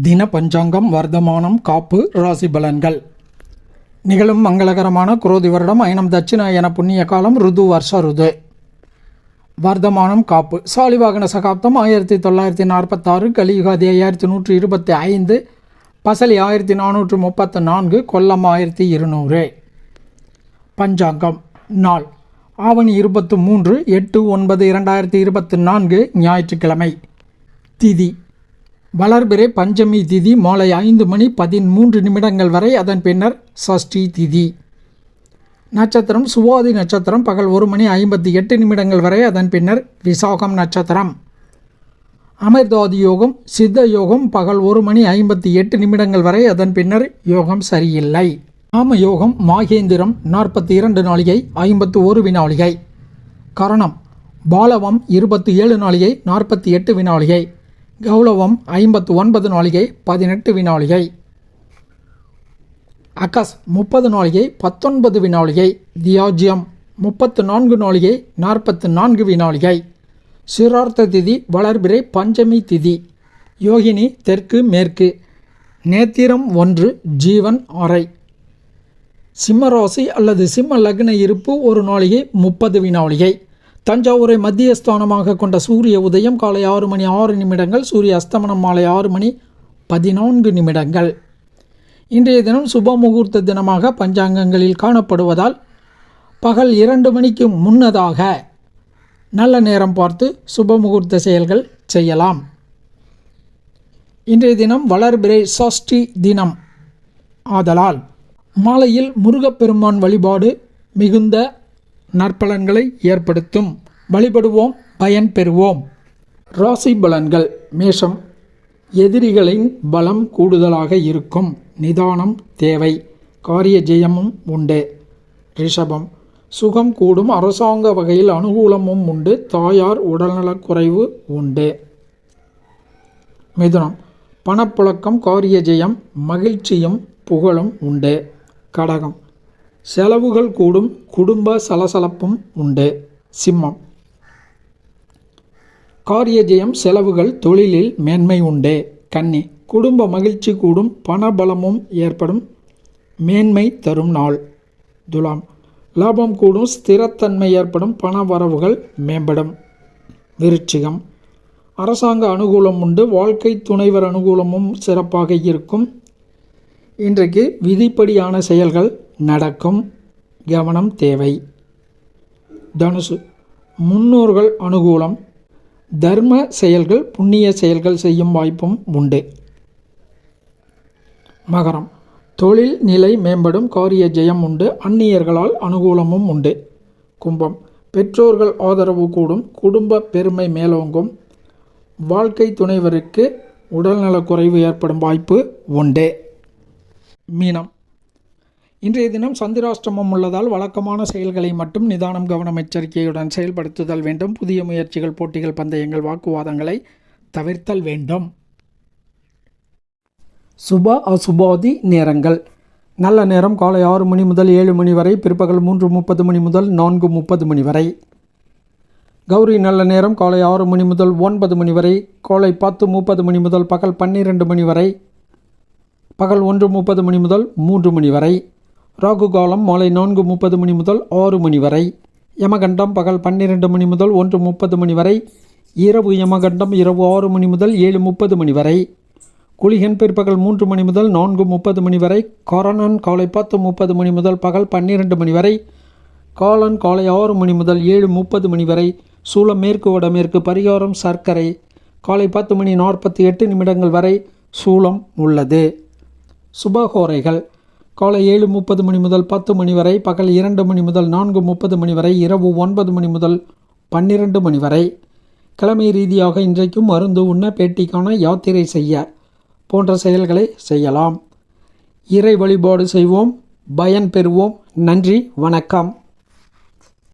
தின பஞ்சாங்கம் வர்த்தமானம் காப்பு ராசி பலன்கள். நிகழும் மங்களகரமான குரோதி வருடம் அயனம் தட்சிணா என புண்ணிய காலம் ருது வருஷ ருது. வர்த்தமானம் காப்பு. சாலிவாகன சகாப்தம் ஆயிரத்தி தொள்ளாயிரத்தி நாற்பத்தாறு கலியுகாதி ஐயாயிரத்தி நூற்றி இருபத்தி ஐந்து பசலி ஆயிரத்தி நானூற்று முப்பத்து நான்கு கொல்லம் ஆயிரத்தி இருநூறு. பஞ்சாங்கம் நாள். ஆவணி இருபத்து மூன்று எட்டு ஒன்பது இரண்டாயிரத்தி இருபத்தி நான்கு ஞாயிற்றுக்கிழமை. திதி வளர்பிறை பஞ்சமி திதி மாலை ஐந்து மணி பதிமூன்று நிமிடங்கள் வரை அதன் பின்னர் சஷ்டி திதி. நட்சத்திரம் சுவாதி நட்சத்திரம் பகல் ஒரு மணி ஐம்பத்தி எட்டு நிமிடங்கள் வரை அதன் பின்னர் விசாகம் நட்சத்திரம். அமிர்தாதி யோகம் சித்த யோகம் பகல் ஒரு மணி ஐம்பத்தி எட்டு நிமிடங்கள் வரை அதன் பின்னர் யோகம் சரியில்லை. நாம யோகம் மாகேந்திரம் நாற்பத்தி இரண்டு நாளிகை ஐம்பத்து ஒரு வினாளிகை. கரணம் பாலவம் இருபத்தி ஏழு நாளிகை நாற்பத்தி எட்டு வினாளிகை. கௌலவம் ஐம்பத்து ஒன்பது நாளிகை பதினெட்டு வினாளிகை அகஸ் முப்பது நாளிகை பத்தொன்பது வினாளிகை தியாஜியம் முப்பத்து நான்கு நாளிகை நாற்பத்து நான்கு வினாளிகை சிரார்த்த திதி வளர்பிறை பஞ்சமி திதி. யோகினி தெற்கு மேற்கு. நேத்திரம் ஒன்று ஜீவன் அறை சிம்மராசி அல்லது சிம்ம லக்ன இருப்பு ஒரு நாளிகை முப்பது வினாளிகை தஞ்சாவூரை மத்திய ஸ்தானமாக கொண்ட சூரிய உதயம் காலை ஆறு மணி ஆறு நிமிடங்கள் சூரிய அஸ்தமனம் மாலை ஆறு மணி பதினான்கு நிமிடங்கள். இன்றைய தினம் சுப முகூர்த்த தினமாக பஞ்சாங்கங்களில் காணப்படுவதால் பகல் இரண்டு மணிக்கு முன்னதாக நல்ல நேரம் பார்த்து சுப முகூர்த்த செயல்கள் செய்யலாம். இன்றைய தினம் வளர்பிறை சஷ்டி தினம். ஆதலால் மாலையில் முருகப்பெருமான் வழிபாடு மிகுந்த நற்பலன்களை ஏற்படுத்தும். வழிபடுவோம் பயன் பெறுவோம். ராசி பலன்கள். மேஷம். எதிரிகளின் பலம் கூடுதலாக இருக்கும். நிதானம் தேவை. காரிய ஜெயமும் உண்டு. ரிஷபம். சுகம் கூடும். அரசாங்க வகையில் அனுகூலமும் உண்டு. தாயார் உடல்நலக்குறைவு உண்டு. மிதுனம். பணப்புழக்கம் காரிய ஜெயம் மகிழ்ச்சியும் புகழும் உண்டு. கடகம். செலவுகள் கூடும் குடும்ப சலசலப்பும் உண்டு. சிம்மம். காரிய ஜெயம் செலவுகள் தொழிலில் மேன்மை உண்டு. கன்னி. குடும்ப மகிழ்ச்சி கூடும் பணபலமும் ஏற்படும் மேன்மை தரும் நாள். துலாம். லாபம் கூடும் ஸ்திரத்தன்மை ஏற்படும் பண வரவுகள் மேம்படும். விருச்சிகம். அரசாங்க அனுகூலம் உண்டு வாழ்க்கை துணைவர் அனுகூலமும் சிறப்பாக இருக்கும். இன்றைக்கு விதிப்படியான செயல்கள் நடக்கும் கவனம் தேவை. தனுசு முன்னோர்கள் அனுகூலம். தர்ம செயல்கள் புண்ணிய செயல்கள் செய்யும் வாய்ப்பும் உண்டு. மகரம் தொழில் நிலை மேம்படும் காரிய ஜெயம் உண்டு. அந்நியர்களால் அனுகூலமும் உண்டு. கும்பம் பெற்றோர்கள் ஆதரவு கூடும். குடும்ப பெருமை மேலோங்கும். வாழ்க்கை துணைவருக்கு உடல்நலக்குறைவு ஏற்படும் வாய்ப்பு உண்டு. மீனம் இன்றைய தினம் சந்திராஷ்டமம் உள்ளதால் வழக்கமான செயல்களை மட்டும் நிதானம் கவனம் எச்சரிக்கையுடன் செயல்படுத்துதல் வேண்டும். புதிய முயற்சிகள் போட்டிகள் பந்தயங்கள் வாக்குவாதங்களை தவிர்த்தல் வேண்டும். சுப அசுபாதி நேரங்கள். நல்ல நேரம் காலை ஆறு மணி முதல் ஏழு மணி வரை பிற்பகல் மூன்று முப்பது மணி முதல் நான்கு முப்பது மணி வரை. கௌரி நல்ல நேரம் காலை ஆறு மணி முதல் ஒன்பது மணி வரை காலை பத்து முப்பது மணி முதல் பகல் பன்னிரெண்டு மணி வரை பகல் ஒன்று முப்பது மணி முதல் மூன்று மணி வரை. ராகு காலம் மாலை நான்கு முப்பது மணி முதல் ஆறு மணி வரை. யமகண்டம் பகல் பன்னிரெண்டு மணி முதல் ஒன்று முப்பது மணி வரை. இரவு யமகண்டம் இரவு ஆறு மணி முதல் ஏழு முப்பது மணி வரை. குளிகன் பிற்பகல் மூன்று மணி முதல் நான்கு முப்பது மணி வரை. காரணன் காலை பத்து முப்பது மணி முதல் பகல் பன்னிரெண்டு மணி வரை. காலன் காலை ஆறு மணி முதல் ஏழு முப்பது மணி வரை. சூளம் மேற்கு வடமேற்கு பரிகாரம் சர்க்கரை. காலை பத்து மணி நாற்பத்தி எட்டு நிமிடங்கள் வரை சூளம் உள்ளது. சுபகோரைகள் காலை ஏழு முப்பது மணி முதல் பத்து மணி வரை பகல் இரண்டு மணி முதல் நான்கு முப்பது மணி வரை இரவு ஒன்பது மணி முதல் பன்னிரண்டு மணி வரை. கிழமை ரீதியாக இன்றைக்கும் மருந்து உண்ண பேட்டிக்கான யாத்திரை செய்ய போன்ற செயல்களை செய்யலாம். இறை வழிபாடு செய்வோம். பயன் பெறுவோம். நன்றி. வணக்கம்.